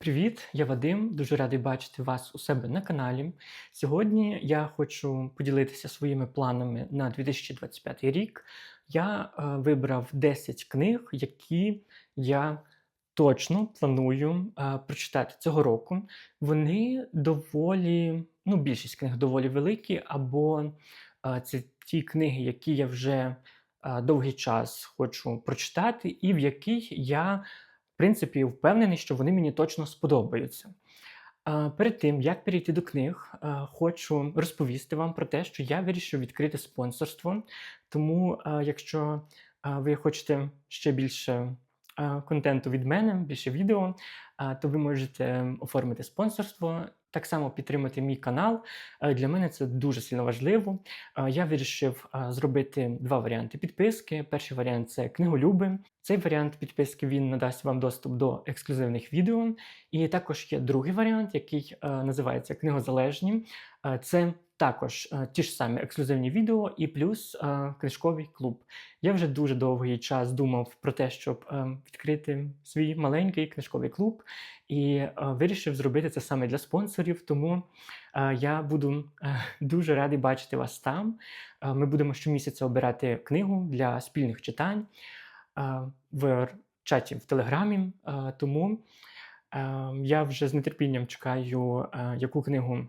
Привіт, я Вадим. Дуже радий бачити вас у себе на каналі. Сьогодні я хочу поділитися своїми планами на 2025 рік. Я е, вибрав 10 книг, які я точно планую е, прочитати цього року. Вони доволі, ну, більшість книг доволі великі, або е, це ті книги, які я вже е, довгий час хочу прочитати, і в яких я принципі, впевнений, що вони мені точно сподобаються. Перед тим, як перейти до книг, хочу розповісти вам про те, що я вирішив відкрити спонсорство. Тому, якщо ви хочете ще більше контенту від мене, більше відео, то ви можете оформити спонсорство. Так само підтримати мій канал. Е, Для мене це дуже сильно важливо. Е, Я вирішив е, зробити два варіанти підписки. Перший варіант це книголюби. Цей варіант підписки він надасть вам доступ до ексклюзивних відео. І також є другий варіант, який називається Книгозалежні. Це також е, ті ж самі ексклюзивні відео і плюс е, книжковий клуб. Я вже дуже довгий час думав про те, щоб е, відкрити свій маленький книжковий клуб, і вирішив зробити це саме для спонсорів. Тому я буду дуже радий бачити вас там. Ми будемо щомісяця обирати книгу для спільних читань в чаті в Телеграмі. Тому я вже з нетерпінням чекаю, яку книгу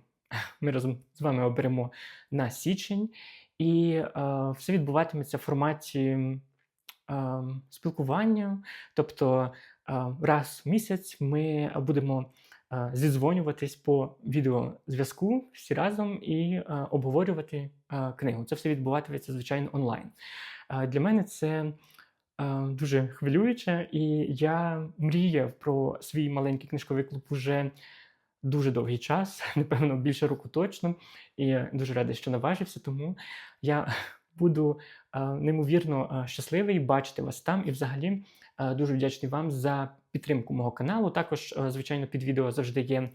ми разом з вами оберемо на січень. І е, все відбуватиметься в форматі е, спілкування. Тобто е, раз в місяць ми будемо е, зідзвонюватись по відеозв'язку всі разом і е, обговорювати е, книгу. Це все відбуватиметься, звичайно, онлайн. Е, Для мене це е, дуже хвилююче, і я мріяв про свій маленький книжковий клуб уже дуже довгий час, напевно, більше року точно. І дуже радий, що наважився. Тому я буду е, неймовірно е, щасливий бачити вас там і взагалі е, дуже вдячний вам за підтримку мого каналу. Також, звичайно, під відео завжди є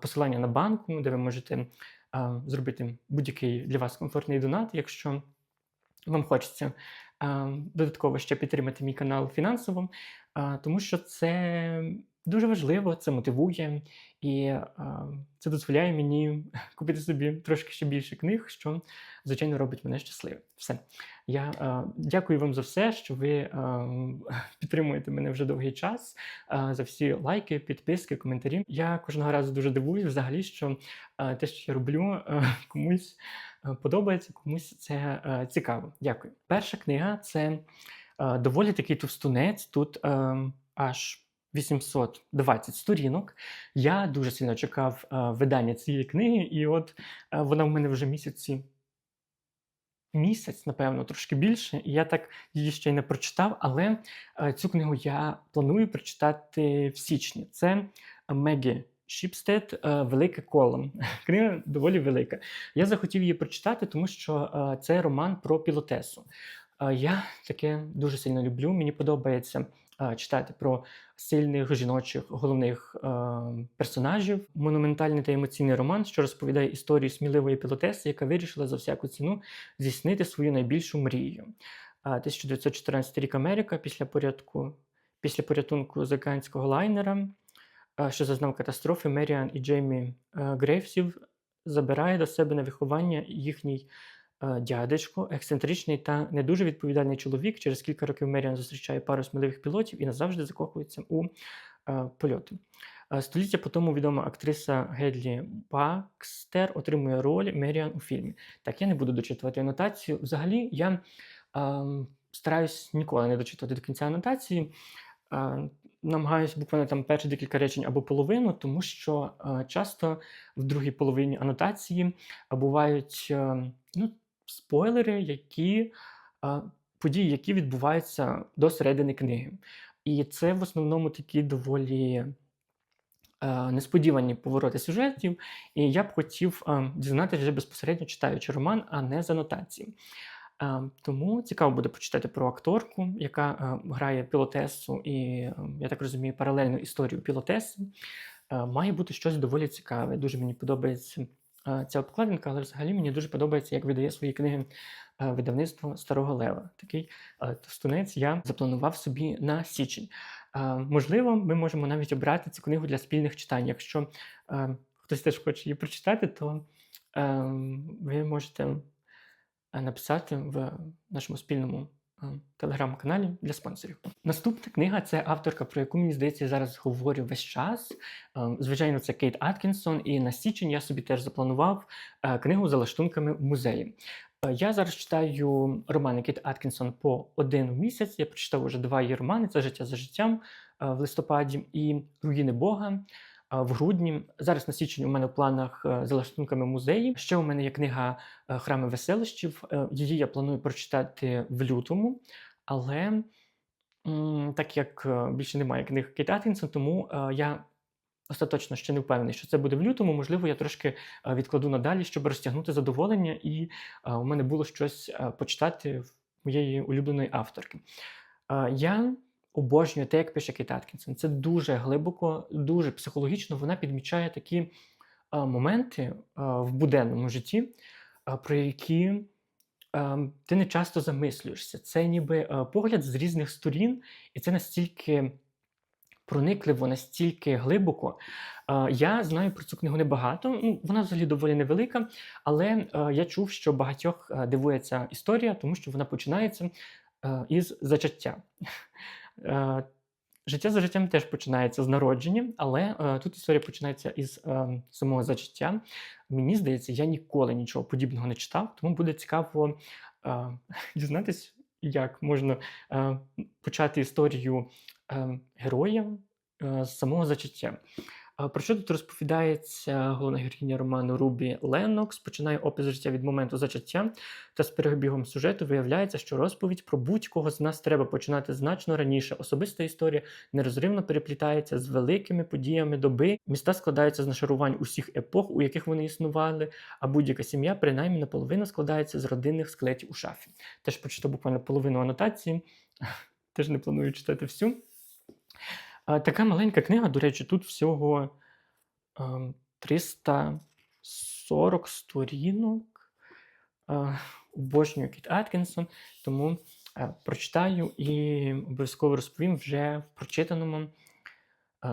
посилання на банку, де ви можете зробити будь-який для вас комфортний донат, якщо вам хочеться додатково ще підтримати мій канал фінансово, тому що це дуже важливо, це мотивує і е, це дозволяє мені купити собі трошки ще більше книг, що звичайно робить мене щасливим. Все. Я е, дякую вам за все, що ви е, підтримуєте мене вже довгий час, е, за всі лайки, підписки, коментарі. Я кожного разу дуже дивуюсь, взагалі, що е, те, що я роблю, е, комусь е, подобається, комусь це е, цікаво. Дякую. Перша книга це е, доволі такий товстунець. Тут е, аж 820 сторінок. Я дуже сильно чекав е, видання цієї книги, і от е, вона в мене вже місяці. Місяць, напевно, трошки більше, і я так її ще й не прочитав, але е, цю книгу я планую прочитати в січні. Це Мегі Шіпстед Велике коло. Книга доволі велика. Я захотів її прочитати, тому що це роман про пілотесу. Я таке дуже сильно люблю. Мені подобається читати про сильних жіночих головних е, персонажів. Монументальний та емоційний роман, що розповідає історію сміливої пілотеси, яка вирішила за всяку ціну здійснити свою найбільшу мрію. Е, 1914 рік Америка після порядку, після порятунку з океанського лайнера, що зазнав катастрофи, Меріан і Джеймі е, Грейвсів забирає до себе на виховання їхній дядечко, ексцентричний та не дуже відповідальний чоловік. Через кілька років Меріан зустрічає пару сміливих пілотів і назавжди закохується у е, польоти. Е, Століття по тому відома актриса Гедлі Бакстер отримує роль Меріан у фільмі. Так, я не буду дочитувати анотацію. Взагалі, я ем, стараюсь ніколи не дочитувати до кінця анотації. Е, намагаюся буквально там перші декілька речень або половину, тому що е, часто в другій половині анотації е, бувають е, ну, спойлери, які, події, які відбуваються до середини книги. І це в основному такі доволі несподівані повороти сюжетів. І я б хотів дізнатися вже безпосередньо читаючи роман, а не з анотації. Тому цікаво буде почитати про акторку, яка грає пілотесу, і я так розумію, паралельну історію пілотеси. Має бути щось доволі цікаве. Дуже мені подобається ця обкладинка, але взагалі мені дуже подобається, як видає свої книги е, видавництво Старого Лева. Такий е, товстунець я запланував собі на січень. Е, можливо, ми можемо навіть обрати цю книгу для спільних читань. Якщо хтось теж хоче її прочитати, то е, ви можете написати в нашому спільному телеграм-каналі для спонсорів. Наступна книга це авторка, про яку мені здається, я зараз говорю весь час. Е, Звичайно, це Кейт Аткінсон, і на січень я собі теж запланував е, книгу за лаштунками в музеї. Е, Я зараз читаю романи Кейт Аткінсон по один місяць. Я прочитав уже два її романи: це життя за життям е, в листопаді і руїни Бога е, в грудні. Зараз на січень у мене в планах е, за лаштунками музеї. Ще у мене є книга е, Храми веселищів. Е, Її я планую прочитати в лютому, але так як більше немає книг Кейт Аткінсон, тому я. Остаточно ще не впевнений, що це буде в лютому. Можливо, я трошки відкладу надалі, щоб розтягнути задоволення, і у мене було щось почитати в моєї улюбленої авторки. Я обожнюю те, як пише Кейт Аткінсон. Це дуже глибоко, дуже психологічно. Вона підмічає такі е, моменти е, в буденному житті, е, про які ти не часто замислюєшся. Це ніби погляд з різних сторін, і це настільки проникливо, настільки глибоко. Я знаю про цю книгу небагато. Ну, вона взагалі доволі невелика, але я чув, що багатьох дивує ця історія, тому що вона починається із зачаття. Е, Життя за життям теж починається з народження, але е, тут історія починається із е, самого зачаття. Мені здається, я ніколи нічого подібного не читав, тому буде цікаво е, дізнатись, як можна почати історію героя з самого зачаття. Про що тут розповідається головна героїня роману Рубі Леннокс? Починає опис життя від моменту зачаття, та з перебігом сюжету виявляється, що розповідь про будь-кого з нас треба починати значно раніше. Особиста історія нерозривно переплітається з великими подіями доби. Міста складаються з нашарувань усіх епох, у яких вони існували, а будь-яка сім'я принаймні наполовину складається з родинних склетів у шафі. Теж прочитав буквально половину анотації, теж не планую читати всю. Така маленька книга, до речі, тут всього ем, 340 сторінок. Е, Обожнюю Кіт Аткінсон, тому е, прочитаю і обов'язково розповім вже в прочитаному е,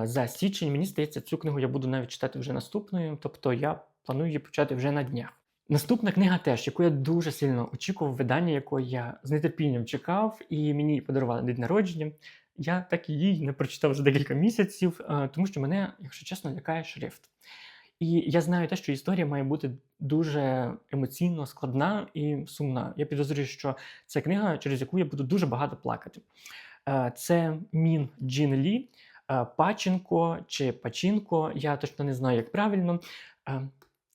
за січень. Мені здається, цю книгу я буду навіть читати вже наступною, тобто я планую її почати вже на днях. Наступна книга теж, яку я дуже сильно очікував, видання якої я з нетерпінням чекав, і мені подарували день народження. Я так її не прочитав вже декілька місяців, е, тому що мене, якщо чесно, лякає шрифт. І я знаю те, що історія має бути дуже емоційно складна і сумна. Я підозрюю, що це книга, через яку я буду дуже багато плакати. Е, Це Мін Джін Лі, е, Паченко чи Пачінко. Я точно не знаю, як правильно.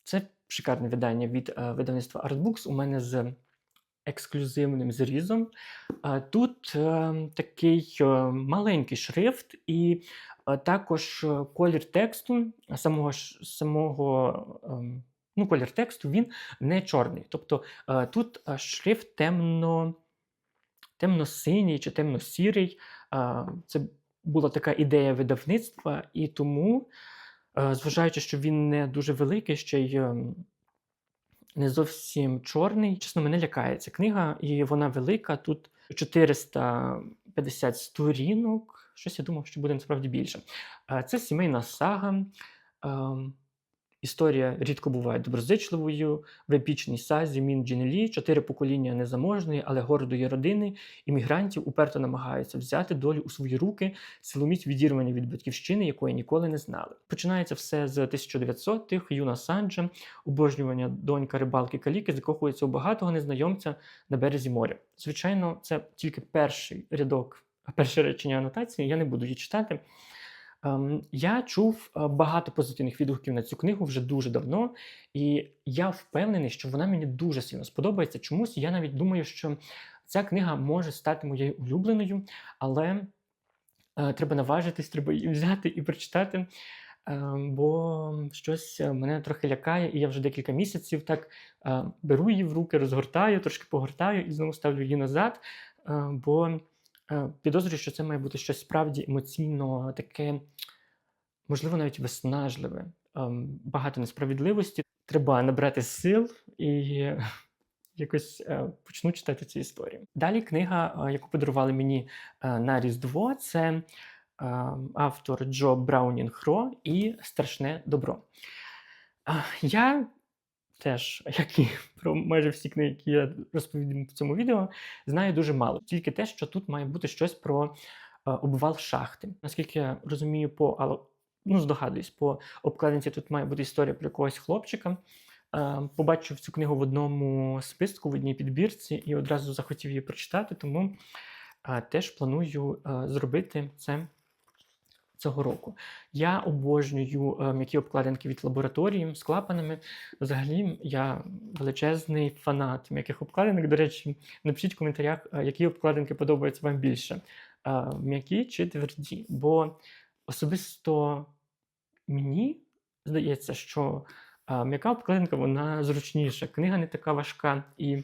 Це шикарне видання від видавництва Artbooks. У мене з ексклюзивним зрізом. Тут е, такий е, маленький шрифт, і е, також колір тексту, самого, самого ем, ну, колір тексту він не чорний. Тобто тут шрифт темно, темно-синій чи темно-сірий. Це була така ідея видавництва, і тому, зважаючи, що він не дуже великий, ще й ем, не зовсім чорний. Чесно, мене лякає ця книга, і вона велика. Тут 450 сторінок. Щось я думав, що буде насправді більше. Е, Це сімейна сага. Історія рідко буває доброзичливою. В епічній сазі Мін Джінлі чотири покоління незаможної, але гордої родини іммігрантів уперто намагаються взяти долю у свої руки, силоміць відірвані від батьківщини, якої ніколи не знали. Починається все з 1900-х. Юна Санджа, обожнювання донька рибалки Каліки, закохується у багатого незнайомця на березі моря. Звичайно, це тільки перший рядок, перше речення анотації. Я не буду її читати. Ем, Я чув е, багато позитивних відгуків на цю книгу вже дуже давно, і я впевнений, що вона мені дуже сильно сподобається. Чомусь я навіть думаю, що ця книга може стати моєю улюбленою, але е, треба наважитись, треба її взяти і прочитати. е, Бо щось е, мене трохи лякає, і я вже декілька місяців так беру її в руки, розгортаю, трошки погортаю і знову ставлю її назад. Бо Підозрюю, що це має бути щось справді емоційно таке, можливо, навіть виснажливе, ем, багато несправедливості. Треба набрати сил і якось е, почну читати ці історії. Далі книга, е, яку подарували мені е, на Різдво, це автор Джо Браунінг Ро і Страшне добро. Я теж, як і про майже всі книги, які я розповім в цьому відео, знаю дуже мало. Тільки те, що тут має бути щось про е, обвал шахти. Наскільки я розумію, по але, ну здогадуюсь, по обкладинці тут має бути історія про якогось хлопчика. Е, Побачив цю книгу в одному списку, в одній підбірці, і одразу захотів її прочитати, тому е, теж планую зробити це цього року. Я обожнюю м'які обкладинки від лабораторії з клапанами. Взагалі, я величезний фанат м'яких обкладинок. До речі, напишіть в коментарях, е, які обкладинки подобаються вам більше: е, м'які чи тверді. Бо особисто мені здається, що е, м'яка обкладинка вона зручніша. Книга не така важка. І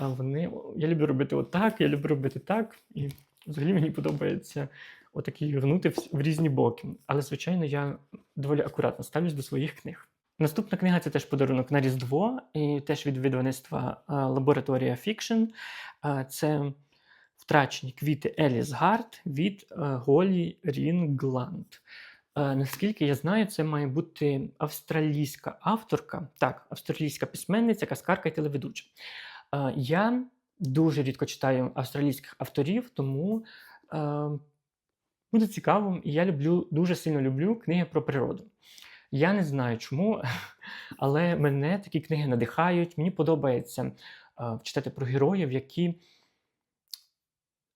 вони, я люблю робити отак, я люблю робити так. І взагалі мені подобається отакі гнути в, різні боки. Але, звичайно, я доволі акуратно ставлюсь до своїх книг. Наступна книга це теж подарунок на Різдво, і теж від видавництва Лабораторія Фікшн. Це втрачені квіти Еліс Гарт від Голі Рінгланд. Наскільки я знаю, це має бути австралійська авторка, так, австралійська письменниця, каскарка і телеведуча. Я дуже рідко читаю австралійських авторів, тому буде цікаво, і я люблю, дуже сильно люблю книги про природу. Я не знаю чому, але мене такі книги надихають. Мені подобається е, читати про героїв, які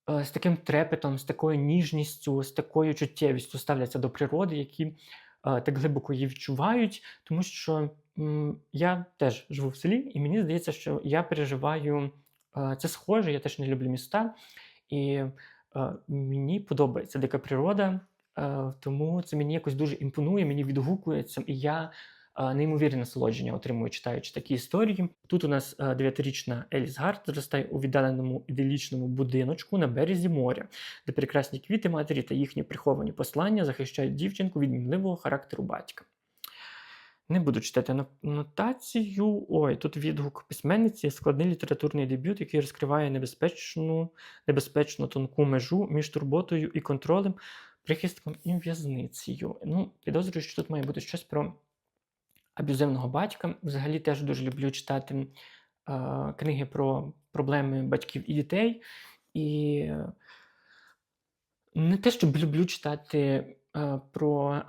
е, з таким трепетом, з такою ніжністю, з такою чуттєвістю ставляться до природи, які е, так глибоко її відчувають, тому що я теж живу в селі, і мені здається, що я переживаю це схоже, я теж не люблю міста. І мені подобається дика природа, е, тому це мені якось дуже імпонує, мені відгукується, і я е, неймовірне насолодження отримую, читаючи такі історії. Тут у нас е, дев'ятирічна Еліс Гарт зростає у віддаленому іделічному будиночку на березі моря, де прекрасні квіти матері та їхні приховані послання захищають дівчинку від мінливого характеру батька. Не буду читати нотацію. Ой, тут відгук письменниці, складний літературний дебют, який розкриває небезпечну, небезпечно тонку межу між турботою і контролем, прихистком і в'язницею. Ну, підозрюю, що тут має бути щось про аб'юзивного батька. Взагалі теж дуже люблю читати е, книги про проблеми батьків і дітей. І не те, щоб люблю читати е, про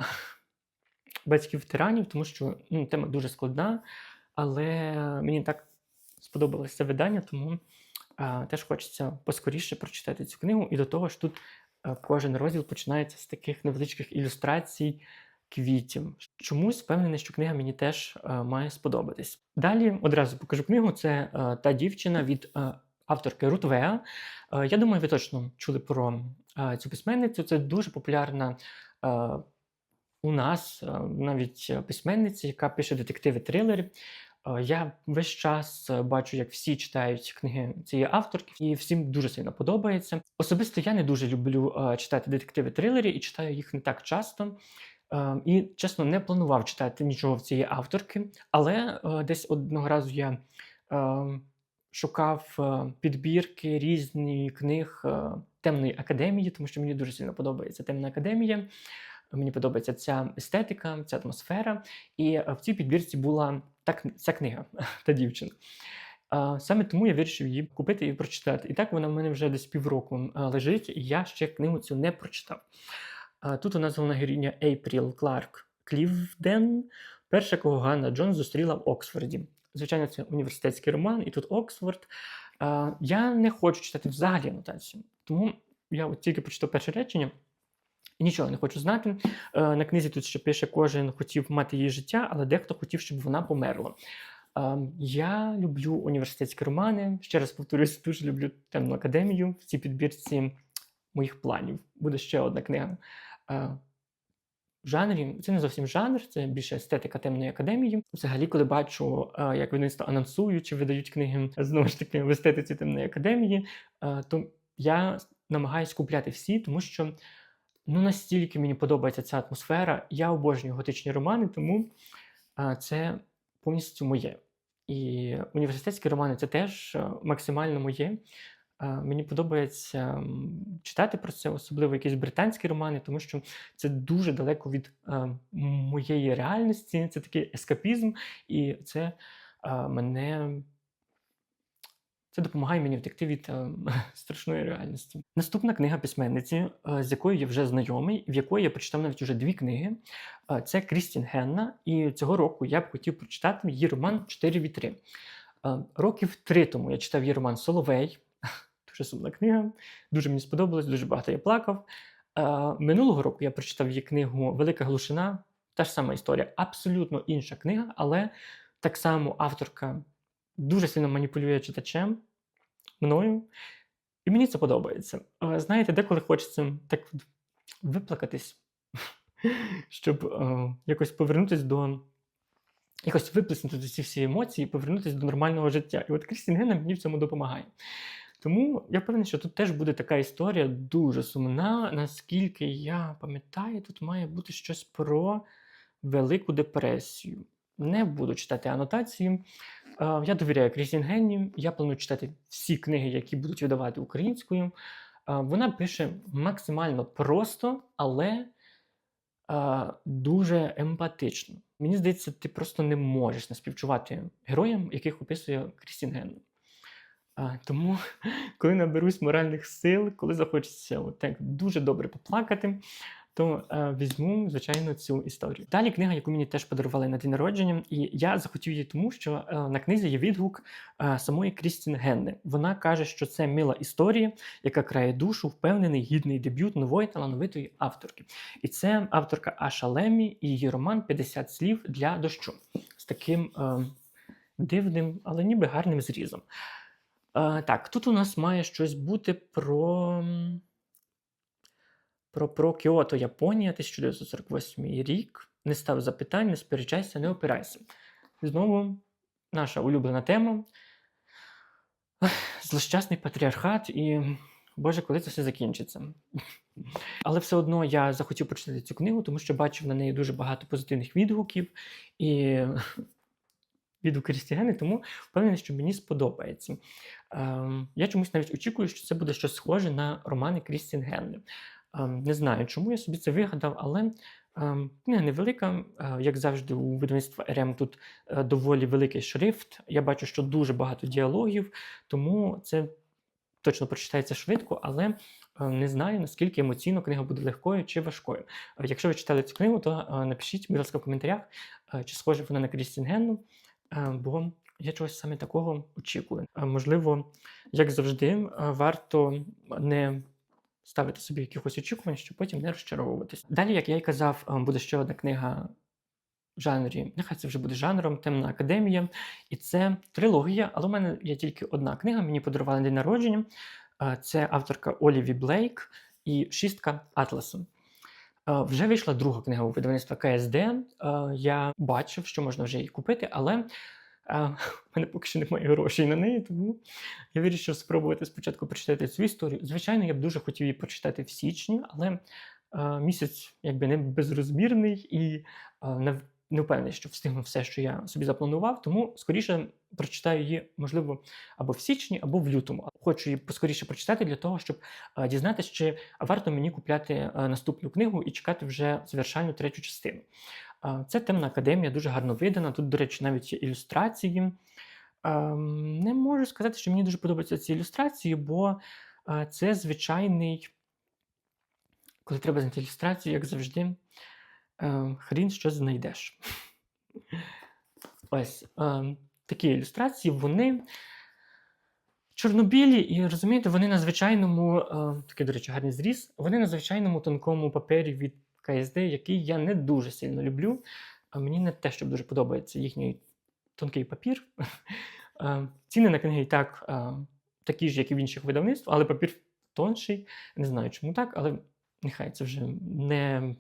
батьків тиранів, тому що ну, тема дуже складна, але мені так сподобалося це видання, тому е, теж хочеться поскоріше прочитати цю книгу. І до того ж, тут кожен розділ починається з таких невеличких ілюстрацій квітів. Чомусь впевнений, що книга мені теж е, має сподобатись. Далі одразу покажу книгу. Це е, та дівчина від е, авторки Рут Веа. Е, я думаю, ви точно чули про цю письменницю. Це дуже популярна. У нас е, навіть е, письменниця, яка пише детективи трилери. Е, Я весь час бачу, як всі читають книги цієї авторки, і всім дуже сильно подобається. Особисто я не дуже люблю читати детективи трилері і читаю їх не так часто. І чесно, не планував читати нічого в цієї авторки, але десь одного разу я шукав підбірки різні книг темної академії, тому що мені дуже сильно подобається темна академія. Мені подобається ця естетика, ця атмосфера. І е, в цій підбірці була та, ця книга та дівчина. Е, Саме тому я вирішив її купити і прочитати. І так вона в мене вже десь півроку е, лежить, і я ще книгу цю не прочитав. Тут у нас головна героїня Ейпріл Кларк Клівден, перша, кого Ганна Джонс зустріла в Оксфорді. Звичайно, це університетський роман, і тут Оксфорд. Я не хочу читати взагалі анотацію, тому я от тільки прочитав перше речення. Нічого не хочу знати. Е, На книзі тут ще пише, кожен хотів мати її життя, але дехто хотів, щоб вона померла. Е, Я люблю університетські романи. Ще раз повторюсь, дуже люблю темну академію в цій підбірці моїх планів. Буде ще одна книга. Е, В жанрі це не зовсім жанр, це більше естетика темної академії. Взагалі, коли бачу, як видавництво анонсують чи видають книги знову ж таки в естетиці темної академії, то я намагаюсь купляти всі, тому що ну настільки мені подобається ця атмосфера. Я обожнюю готичні романи, тому це повністю моє. І університетські романи це теж е, максимально моє. Мені подобається читати про це, особливо якісь британські романи, тому що це дуже далеко від е, моєї реальності. Це такий ескапізм, і це е, мене. Це допомагає мені втекти від е, страшної реальності. Наступна книга письменниці, е, з якою я вже знайомий, в якої я прочитав навіть уже дві книги. Е, це Крістін Генна. І цього року я б хотів прочитати її роман Чотири вітри. Е, Років три тому я читав її роман Соловей. Дуже сумна книга. Дуже мені сподобалось, дуже багато я плакав. Е, Минулого року я прочитав її книгу Велика глушина. Та ж сама історія. Абсолютно інша книга, але так само авторка дуже сильно маніпулює читачем мною. І мені це подобається. Знаєте, деколи хочеться так виплакатись, щоб якось повернутися до. Якось виплеснути ці всі емоції і повернутися до нормального життя. І от Крістін Генна мені в цьому допомагає. Тому я впевнений, що тут теж буде така історія дуже сумна. Наскільки я пам'ятаю, тут має бути щось про Велику депресію. Не буду читати анотації. Е, Я довіряю Крістін Генні. Я планую читати всі книги, які будуть видавати українською. Е, Вона пише максимально просто, але е, дуже емпатично. Мені здається, ти просто не можеш не співчувати героям, яких описує Крістін Генна. Тому, коли наберусь моральних сил, коли захочеться так дуже добре поплакати, то е, візьму, звичайно, цю історію. Далі книга, яку мені теж подарували на день народження, і я захотів її тому, що е, на книзі є відгук е, самої Крістін Генни. Вона каже, що це мила історія, яка крає душу, впевнений гідний дебют нової талановитої авторки. І це авторка Аша Лемі і її роман «50 слів для дощу з таким е, дивним, але ніби гарним зрізом. Е, так, тут у нас має щось бути про. Про, про Кіото, Японія, 1948 рік. Не став запитань, не сперечайся, не опирайся. Знову наша улюблена тема. Злощасний патріархат і. Боже, коли це все закінчиться. Але все одно я захотів прочитати цю книгу, тому що бачив на неї дуже багато позитивних відгуків і відгуки Крістігени, тому впевнений, що мені сподобається. Ем, я чомусь навіть очікую, що це буде щось схоже на романи Крістін Генни. Ем, не знаю, чому я собі це вигадав, але ем, книга невелика. Е, як завжди, у видавництва РМ тут е, доволі великий шрифт. Я бачу, що дуже багато діалогів, тому це точно прочитається швидко, але е, не знаю, наскільки емоційно книга буде легкою чи важкою. Якщо ви читали цю книгу, то напишіть, будь ласка, в коментарях, чи схоже вона на Крістін Генну, бо я чогось саме такого очікую. Можливо, як завжди, варто не ставити собі якихось очікувань, щоб потім не розчаровуватись. Далі, як я й казав, е, буде ще одна книга в жанрі, нехай це вже буде жанром Темна академія. І це трилогія, але у мене є тільки одна книга, мені подарували день народження. Е, Це авторка Оліві Блейк і Шістка Атласу. Е, Вже вийшла друга книга у видавництва КСД. Е, Я бачив, що можна вже її купити, але е, в мене поки що немає грошей на неї, тому я вирішив спробувати спочатку прочитати цю історію. Звичайно, я б дуже хотів її прочитати в січні, але е, місяць якби не безрозмірний і е, не впевнений, що встигну все, що я собі запланував. Тому скоріше прочитаю її, можливо, або в січні, або в лютому. Хочу її поскоріше прочитати для того, щоб е, дізнатися, чи варто мені купляти е, наступну книгу і чекати вже завершальну третю частину. Це темна академія, дуже гарно видана. Тут, до речі, навіть є ілюстрації. Ем, Не можу сказати, що мені дуже подобаються ці ілюстрації, бо е, це звичайний, коли треба знайти ілюстрацію, як завжди, е, хрін щось знайдеш. Ось е, такі ілюстрації, вони чорнобілі, і розумієте, вони на звичайному, такий, до речі, гарний зріз, вони на звичайному тонкому папері від КСД, який я не дуже сильно люблю. Мені не те, щоб дуже подобається їхній тонкий папір. Ціни на книги і так такі ж, як і в інших видавництв, але папір тонший. Не знаю, чому так, але нехай це вже не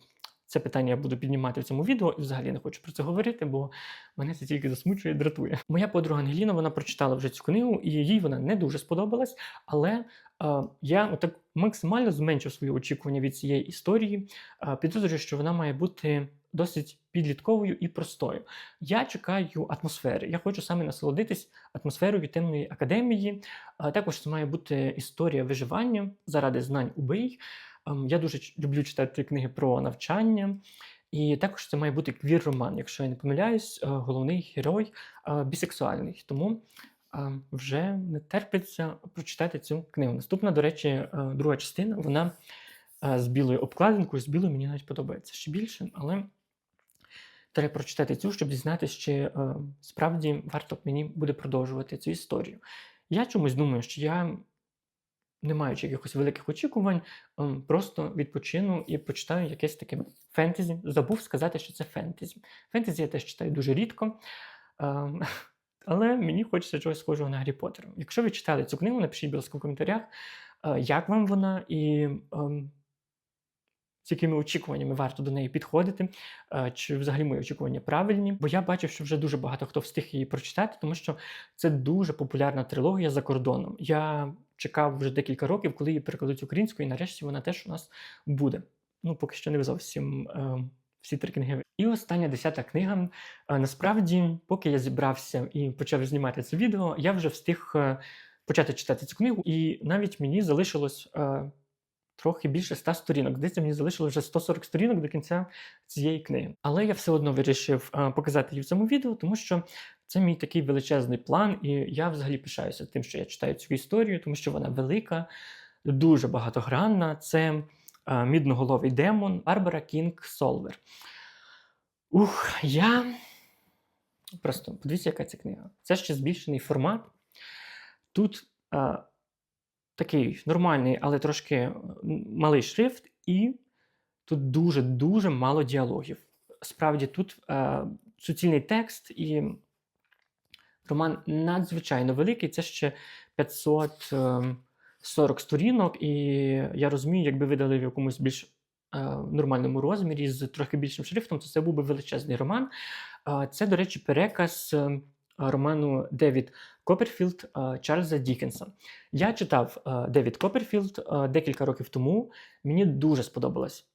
це питання я буду піднімати в цьому відео і взагалі не хочу про це говорити, бо мене це тільки засмучує і дратує. Моя подруга Ангеліна вона прочитала вже цю книгу, і їй вона не дуже сподобалась, але я отак максимально зменшив свої очікування від цієї історії. Підозрюю, що вона має бути досить підлітковою і простою. Я чекаю атмосфери. Я хочу саме насолодитись атмосферою темної академії. Також це має бути історія виживання заради знань убий. Ем, Я дуже люблю читати книги про навчання. І також це має бути квір-роман, якщо я не помиляюсь, е, головний герой е, бісексуальний. Тому вже не терпиться прочитати цю книгу. Наступна, до речі, е, друга частина, вона е, з білою обкладинкою, з білою мені навіть подобається ще більше, але треба прочитати цю, щоб дізнатися, чи е, справді варто мені буде продовжувати цю історію. Я чомусь думаю, що я, не маючи якихось великих очікувань, просто відпочину і почитаю якесь таке фентезі. Забув сказати, що це фентезі. Фентезі я теж читаю дуже рідко. Ем, Але мені хочеться чогось схожого на Гаррі Поттера. Якщо ви читали цю книгу, напишіть, будь ласка, в коментарях, е, як вам вона і ем, з якими очікуваннями варто до неї підходити, е, чи взагалі мої очікування правильні. Бо я бачив, що вже дуже багато хто встиг її прочитати, тому що це дуже популярна трилогія за кордоном. Я чекав вже декілька років, коли її перекладуть українською, і нарешті вона теж у нас буде. Ну, поки що не зовсім е, всі три книги. І остання десята книга. Е, насправді, поки я зібрався і почав знімати це відео, я вже встиг е, почати читати цю книгу, і навіть мені залишилось. Е, Трохи більше 100 сторінок. Здається, мені залишилося вже 140 сторінок до кінця цієї книги. Але я все одно вирішив показати її в цьому відео, тому що це мій такий величезний план, і я взагалі пишаюся тим, що я читаю цю історію, тому що вона велика, дуже багатогранна. Це мідноголовий демон Барбара Кінг Солвер. Ух, я просто подивіться, яка ця книга. Це ще збільшений формат. Тут е, такий нормальний, але трошки малий шрифт, і тут дуже-дуже мало діалогів. Справді, тут е, суцільний текст, і роман надзвичайно великий. Це ще 540 сторінок, і я розумію, якби видали в якомусь більш е, нормальному розмірі з трохи більшим шрифтом, то це був би величезний роман. Це, до речі, переказ е, роману Девід Копперфілд е, Чарльза Дікенса. Я читав Девід Копперфілд декілька років тому. Мені дуже сподобалась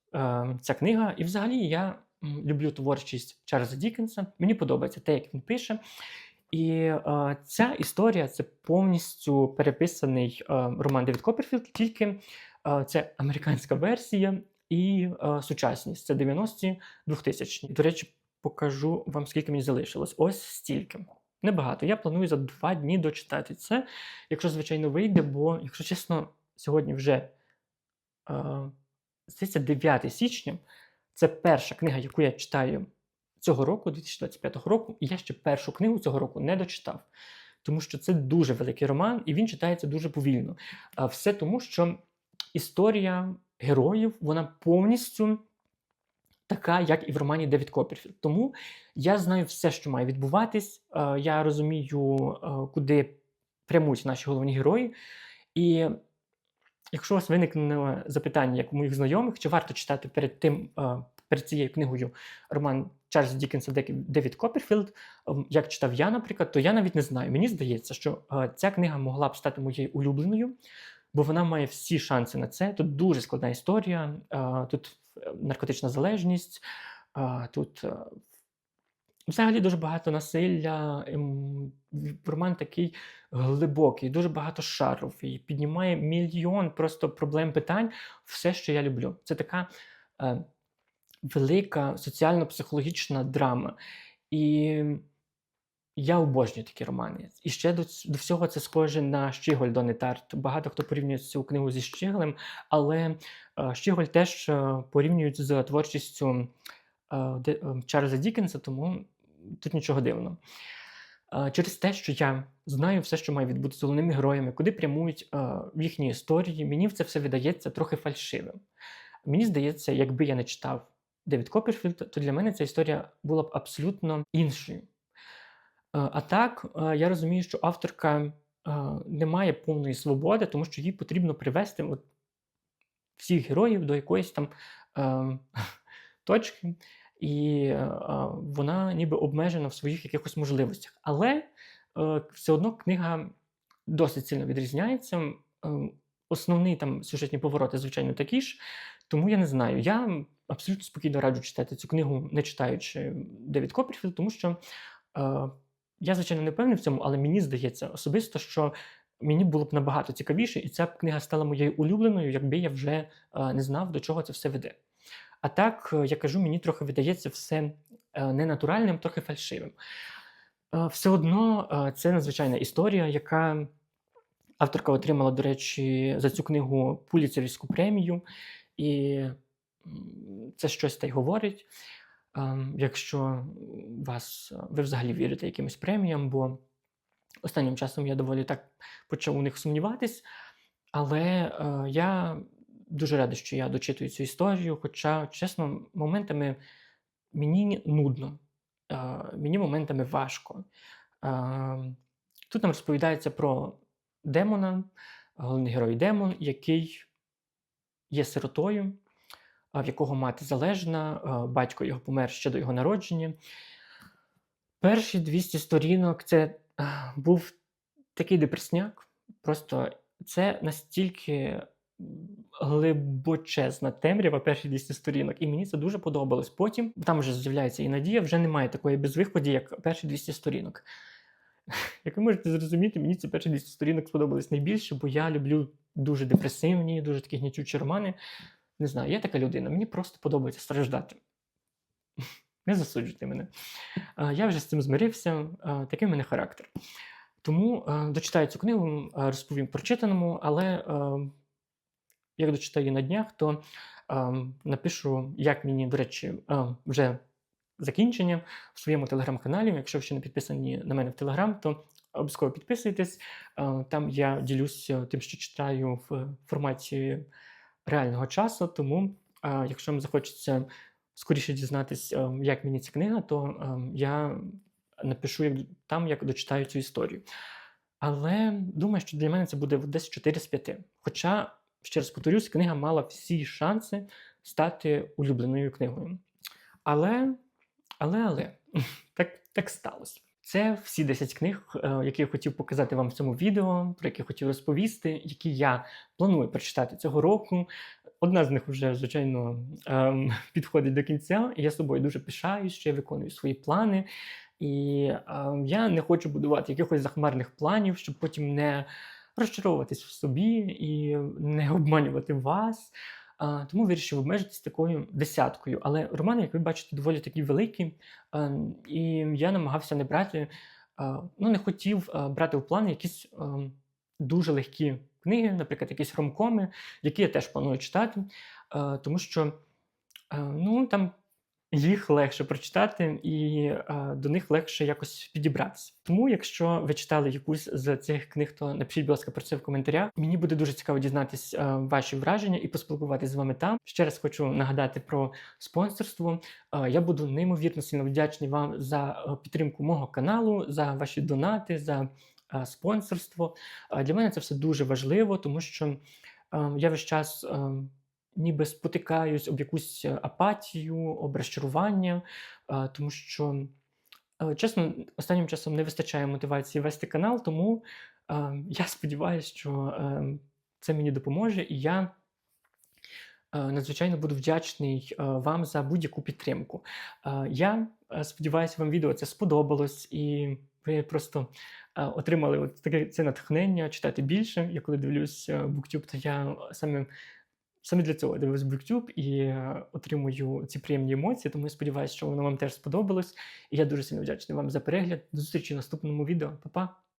ця книга, і взагалі я люблю творчість Чарльза Дікенса. Мені подобається те, як він пише. І е, ця історія це повністю переписаний е, роман Девід Копперфілд, тільки е, це американська версія і е, сучасність. Це 90-ті 2000 До речі, покажу вам, скільки мені залишилось. Ось стільки. Небагато. Я планую за два дні дочитати це, якщо, звичайно, вийде, бо, якщо чесно, сьогодні вже е, 9 січня. Це перша книга, яку я читаю цього року, 2025 року, і я ще першу книгу цього року не дочитав. Тому що це дуже великий роман, і він читається дуже повільно. Все тому, що історія героїв вона повністю така, як і в романі Девід Копперфілд. Тому я знаю все, що має відбуватись. е, Я розумію, е, куди прямують наші головні герої. І якщо у вас виникне запитання, як у моїх знайомих, чи варто читати перед тим, е, перед цією книгою роман Чарльза Дікенса Дек- Девід Копперфілд, ем, як читав я, наприклад, то я навіть не знаю. Мені здається, що е, ця книга могла б стати моєю улюбленою, бо вона має всі шанси на це. Тут дуже складна історія, е, тут е, наркотична залежність, тут взагалі дуже багато насилля. ем, Роман такий глибокий, дуже багато шарів і піднімає мільйон просто проблем питань. Все, що я люблю. Це така велика соціально-психологічна драма. І я обожнюю такі романи. І ще до, до всього це схоже на Щіголь Дони Тарт. Багато хто порівнює цю книгу зі Щіглем, але е, Щіголь теж е, порівнюють з творчістю е, Чарльза Дікенса, тому тут нічого дивного. Через те, що я знаю все, що має відбутися з головними героями, куди прямують в їхні історії, мені це все видається трохи фальшивим. Мені здається, якби я не читав Девід Копперфілд, то для мене ця історія була б абсолютно іншою. Е, А так, е, я розумію, що авторка е, не має повної свободи, тому що їй потрібно привести от всіх героїв до якоїсь там точки, і вона ніби обмежена в своїх якихось можливостях. Але все одно книга досить сильно відрізняється. Основні там сюжетні повороти, звичайно, такі ж. Тому я не знаю. Я абсолютно спокійно раджу читати цю книгу, не читаючи Девід Копперфілд, тому що е, я, звичайно, не певний в цьому, але мені здається особисто, що мені було б набагато цікавіше, і ця книга стала моєю улюбленою, якби я вже е, не знав, до чого це все веде. А так, е, я кажу, мені трохи видається все е, ненатуральним, трохи фальшивим. Е, Все одно це надзвичайна історія, яка авторка отримала, до речі, за цю книгу Пуліцерівську премію. І це щось та й говорить. Ем, Якщо вас ви взагалі вірите якимось преміям, бо останнім часом я доволі так почав у них сумніватись. Але е, я дуже радий, що я дочитую цю історію. Хоча, чесно, моментами мені нудно, е, мені моментами важко. Е, тут нам розповідається про демона, головний герой демон, який є сиротою, в якого мати залежна, батько його помер ще до його народження. Перші 200 сторінок це був такий депресняк. Просто це настільки глибочезна темрява, перші 200 сторінок, і мені це дуже подобалось. Потім там вже з'являється і надія, вже немає такої безвиході, як перші 200 сторінок. Як ви можете зрозуміти, мені ці перші 200 сторінок сподобались найбільше, бо я люблю дуже депресивні, дуже такі гнітючі романи. Не знаю, я така людина, мені просто подобається страждати. Не засуджуйте мене. Я вже з цим змирився, такий в мене характер. Тому дочитаю цю книгу, розповім прочитаному, але як дочитаю на днях, то напишу, як мені, до речі, вже закінчення в своєму телеграм-каналі. Якщо ви ще не підписані на мене в Телеграм, то обов'язково підписуйтесь. Там я ділюся тим, що читаю в форматі реального часу. Тому, е, якщо вам захочеться скоріше дізнатись, е, як мені ця книга, то е, я напишу там, як дочитаю цю історію. Але думаю, що для мене це буде десь 4 з 5. Хоча, ще раз повторюсь, книга мала всі шанси стати улюбленою книгою. Але, але, але, так, так сталося. Це всі 10 книг, е, які я хотів показати вам в цьому відео, про які хотів розповісти, які я планую прочитати цього року. Одна з них вже, звичайно, ем, підходить до кінця, я собою дуже пишаюсь, що я виконую свої плани. І ем, я не хочу будувати якихось захмарних планів, щоб потім не розчаровуватись в собі і не обманювати вас. Тому вирішив обмежитись такою десяткою. Але романи, як ви бачите, доволі такі великі. е, і я намагався не брати, е, ну не хотів е, брати в плани якісь е, дуже легкі книги, наприклад, якісь ромкоми, які я теж планую читати, е, тому що ну, там їх легше прочитати і е, до них легше якось підібратися. Тому, якщо ви читали якусь з цих книг, то напишіть, будь ласка, про це в коментарях. Мені буде дуже цікаво дізнатись е, ваші враження і поспілкуватися з вами там. Ще раз хочу нагадати про спонсорство. Е, я буду неймовірно сильно вдячний вам за підтримку мого каналу, за ваші донати, за е, спонсорство. Е, Для мене це все дуже важливо, тому що е, я весь час. е, ніби спотикаюсь об якусь е, апатію, об розчарування, е, тому що, е, чесно, останнім часом не вистачає мотивації вести канал, тому я сподіваюся, що це мені допоможе, і я надзвичайно буду вдячний вам за будь-яку підтримку. Я сподіваюся, вам відео це сподобалось, і ви просто отримали от таке це натхнення читати більше. Я коли дивлюсь BookTube, то я саме Саме для цього дивлюсь BookTube і е, отримую ці приємні емоції, тому я сподіваюся, що воно вам теж сподобалось. І я дуже сильно вдячний вам за перегляд. До зустрічі в наступному відео. Па-па!